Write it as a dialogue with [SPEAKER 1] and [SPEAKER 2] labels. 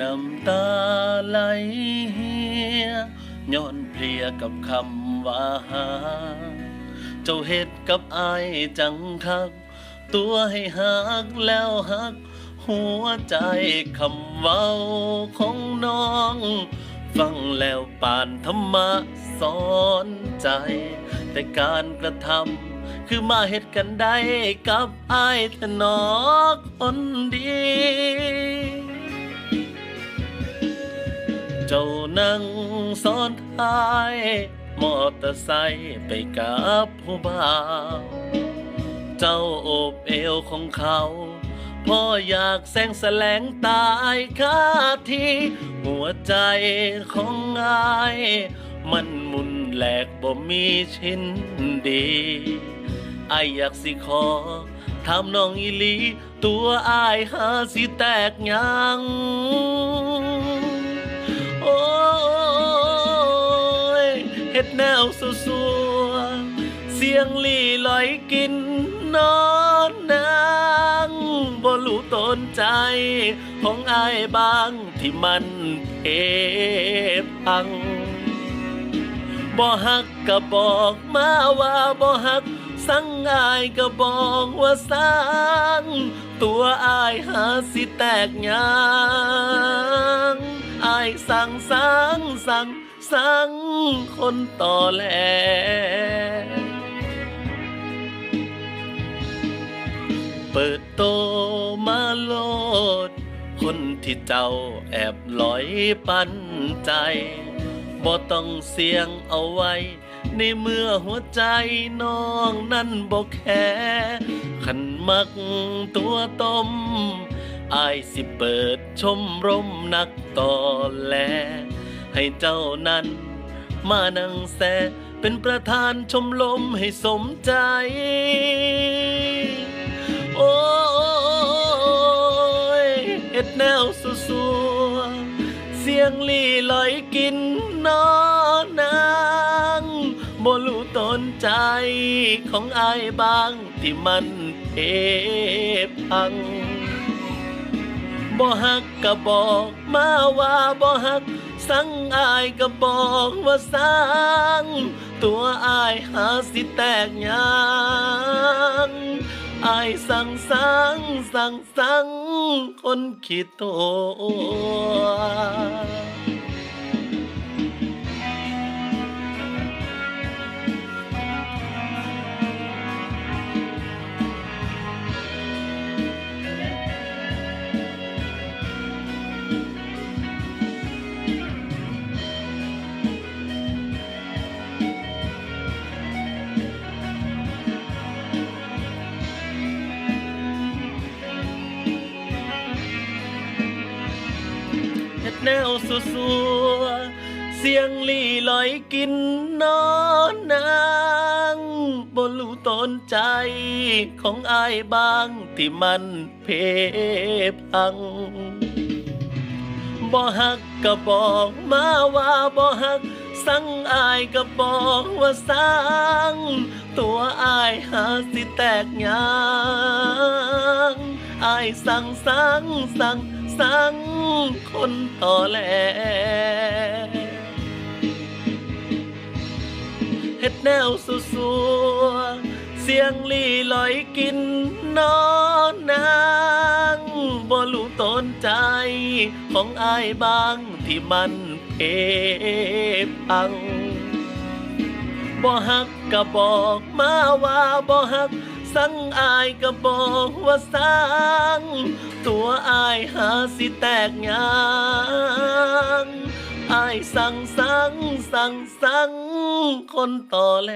[SPEAKER 1] น้ำตาไหลเฮียย้อนเพลียกับคำว่าหา เจ้าเฮ็ดกับอายจังคัก ตัวให้หักแล้วหัก หัวใจคำเว้าของน้อง ฟังแล้วปานธรรมะสอนใจ แต่การกระทำคือมาเฮ็ดกันได้กับอายทนอคนดี เจ้านั่งซ้อนท้าย มอเตอร์ไซค์ไปกับผู้บ่าว เจ้าโอบเอวของเขาพ่ออยากแสงแสลงตายคาทีหัวใจของอาย มันมุนแหลกบ่มีชิ้นดีไออยากสิขอถามน้องอีลี ตัวอายหาสิแตกยัง เฮ็ดแนวสัวเสียงลี่ลอยกินนอนนางบ่รู้ตนใจ ของอายบางที่มันเพพังบ่ฮักก็บอกมาว่าบ่ฮัก สั่งอายก็บอกว่าสั่งตัวอายหาสิแตกยางอา สั่งสั่งสั่งสั่งคนต่อแลเปิดโตมาโลด คนที่เจ้าแอบลอยปันใจบ่ต้องเสียงเอาไว้ ในเมื่อหัวใจน้องนั้นบ่แค่ขันมักตัวต้ม อายสิเปิดชมรมนักต่อแล ให้เจ้านั้น มานั่งแซเป็นประธานชมรมให้สมใจ โอ้ยเฮ็ดแนวสัวเสียงลี่ลอยกินนอนนางบ่รู้ตนใจของอายบางที่มันเพพัง บ่ฮักก็บอกมาว่าบ่ฮัก สั่งอายก็บอกว่าสั่งตัวอายหาสิแตกยางอายสั่งสั่งสั่งสั่งคนคิดโต แนวสัวๆเสียงลี่ลอยกินนอนนางบ่รู้ตนใจของอายบางที่มันเพพังบ่ฮักก็บอกมาว่าบ่ฮัก สั่งอายก็บอกว่าสั่งตัวอายหาสิแตกยางอายสั่งสั่งสั่ง สังคนต่อแลเฮ็ดแนวสัวๆเสียงลี่ลอยกินนอนนางบ่รู้ตนใจ ของอายบางที่มันเพพังบ่ฮักก็บอกมาว่าบ่ฮัก สั่งอายก็บอกว่าสั่งตัวอายหาสิแตกยางอายสั่งสั่งสั่งสั่งคนต่อแหล